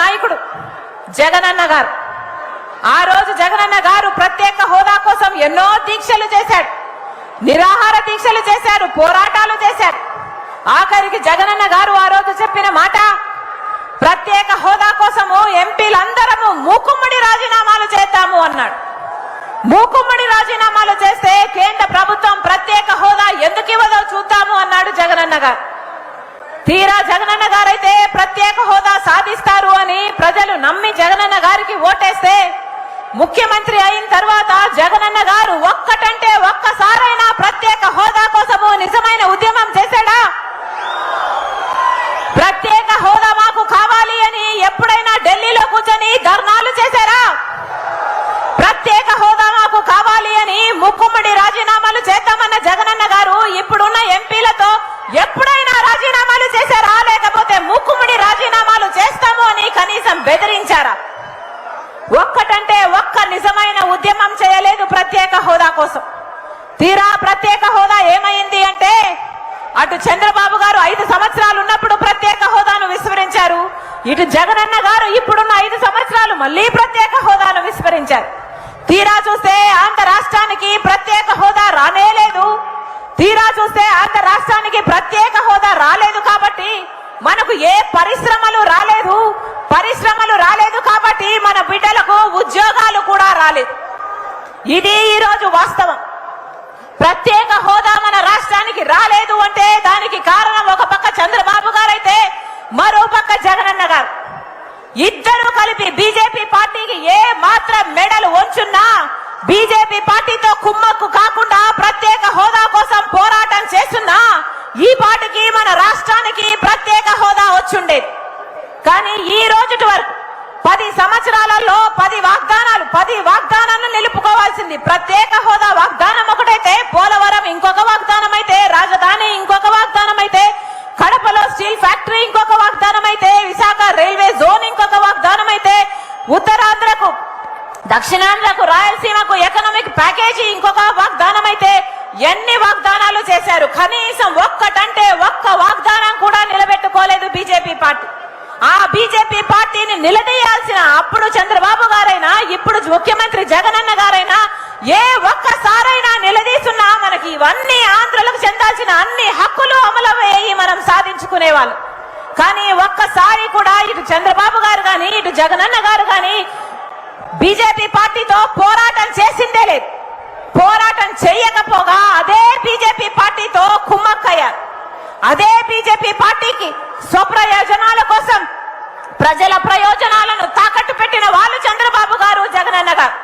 నాయకుడు జగనన్న గారు. ఆ రోజు జగనన్న గారు ప్రత్యేక హోదా కోసం ఎన్నో దీక్షలు చేశాడు. నిరాహార దీక్షలు చేశారు పోరాటాలు చేశారు ఆఖరికి జగనన్న గారు ఆ రోజు చెప్పిన మాట ప్రత్యేక హోదా కోసము ఎంపీలందరము మూకుమ్మడి రాజీనామాలు చేద్దాము అన్నాడు. మూకుమ్మడి రాజీనామాలు చేస్తే కేంద్ర ప్రభుత్వం ప్రత్యేక హోదా ఎందుకు ఇవ్వదో చూద్దాము అన్నాడు జగనన్న గారు. తీరా జగనన్న గారైతే ప్రత్యేక హోదా సాధిస్తారు అని ప్రజలు నమ్మి జగనన్న గారికి ఓటేస్తే ముఖ్యమంత్రి అయిన తర్వాత జగనన్న గారు ఒక్కటంటే ఒక్కసారైనా ప్రత్యేక హోదా కోసము నిజమైన ఉద్యమం చేశాడా? ప్రత్యేక హోదా మాకు కావాలి అని ఎప్పుడైనా ఢిల్లీలో కూర్చొని ధర్నా చేశారా ప్రత్యేక హోదా మాకు కావాలి అని ముక్కుమ్మడి రాజీనామాలు చేద్దామన్న జగనన్న గారు ఇప్పుడున్న ఎంపీలతో ఎప్పుడైనా రాజీనామాలు చేశారా లేకపోతే ముక్కుమ్మడి రాజీనామాలు చేస్తాము అని కనీసం బెదిరించారా ఒక్కటంటే ఒక్క నిజమైన ఉద్యమం చేయలేదు ప్రత్యేక హోదా కోసం. తీరా ప్రత్యేక హోదా ఏమైంది అంటే అటు చంద్రబాబు గారు ఐదు సంవత్సరాలు ఉన్నప్పుడు ప్రత్యేక హోదాను విస్మరించారు. ఇటు జగనన్న గారు ఇప్పుడున్న ఐదు సంవత్సరాలు మళ్ళీ ప్రత్యేక హోదాను విస్మరించారు. తీరా చూస్తే ఆంధ్ర రాష్ట్రానికి ప్రత్యేక హోదా రానే లేదు. తీరా చూస్తే ఆంధ్ర రాష్ట్రానికి ప్రత్యేక హోదా రాలేదు కాబట్టి మనకు ఏ పరిశ్రమలు రాలేదు. పరిశ్రమలు రాలేదు కాబట్టి మన బిడ్డల కూడా రాలేదు. ఇది ఈ రోజు వాస్తవం. ప్రత్యేక హోదా మన రాష్ట్రానికి రాలేదు అంటే దానికి కారణం ఒక పక్క చంద్రబాబు గారైతే మరో పక్క జగనన్న గారు. ఇద్దరు కలిపి బీజేపీ పార్టీకి ఏ మాత్రం మెడలు వంచున్నా బీజేపీ పార్టీతో కుమ్మక్కు కాకుండా ప్రత్యేక హోదా కోసం పోరాటం చేస్తున్నా ఈ పాటికి మన రాష్ట్రానికి ప్రత్యేక హోదా వచ్చుండేది. కానీ ఈ రోజు వరకు పది సంవత్సరాలలో పది వాగ్దానాలు పది వాగ్దానాలను నిలుపుకోవాల్సింది. ప్రత్యేక హోదా వాగ్దానం ఒకటైతే పోలవరం ఇంకొక వాగ్దానం అయితే రాజధాని ఇంకొక వాగ్దానం అయితే కడపలో స్టీల్ ఫ్యాక్టరీ ఇంకొక వాగ్దానం అయితే విశాఖ రైల్వే జోన్ ఇంకొక వాగ్దానం అయితే ఉత్తరాంధ్రకు దక్షిణాంధ్రకు రాయలసీమకు ఎకనామిక్ ప్యాకేజీ ఇంకొక వాగ్దానం అయితే ఎన్ని వాగ్దానాలు చేశారు? కనీసం ఒక్కటంటే ఒక్క వాగ్దానం కూడా నిలబెట్టుకోలేదు బీజేపీ పార్టీ. ఆ బీజేపీ పార్టీని నిలదీయాల్సిన అప్పుడు చంద్రబాబు గారైనా ఇప్పుడు ముఖ్యమంత్రి జగనన్న గారైనా ఏ ఒక్కసారైనా నిలదీస్తున్నా మనకి ఇవన్నీ ఆంధ్రులకు చెందాల్సిన అన్ని హక్కులు అమలయ్యి మనం సాధించుకునే వాళ్ళు కానీ ఒక్కసారి కూడా ఇటు చంద్రబాబు గారు గాని ఇటు జగనన్న గారు గాని బీజేపీ పార్టీతో పోరాటం చేసిందే లేదు. పోరాటం చేయకపోగా అదే బీజేపీ పార్టీతో కుమ్మక్కయ్యారు. అదే బీజేపీ పార్టీకి స్వప్రయోజనాల ప్రజల ప్రయోజనాలను తాకట్టు పెట్టిన వాళ్ళు చంద్రబాబు గారు జగనన్న గారు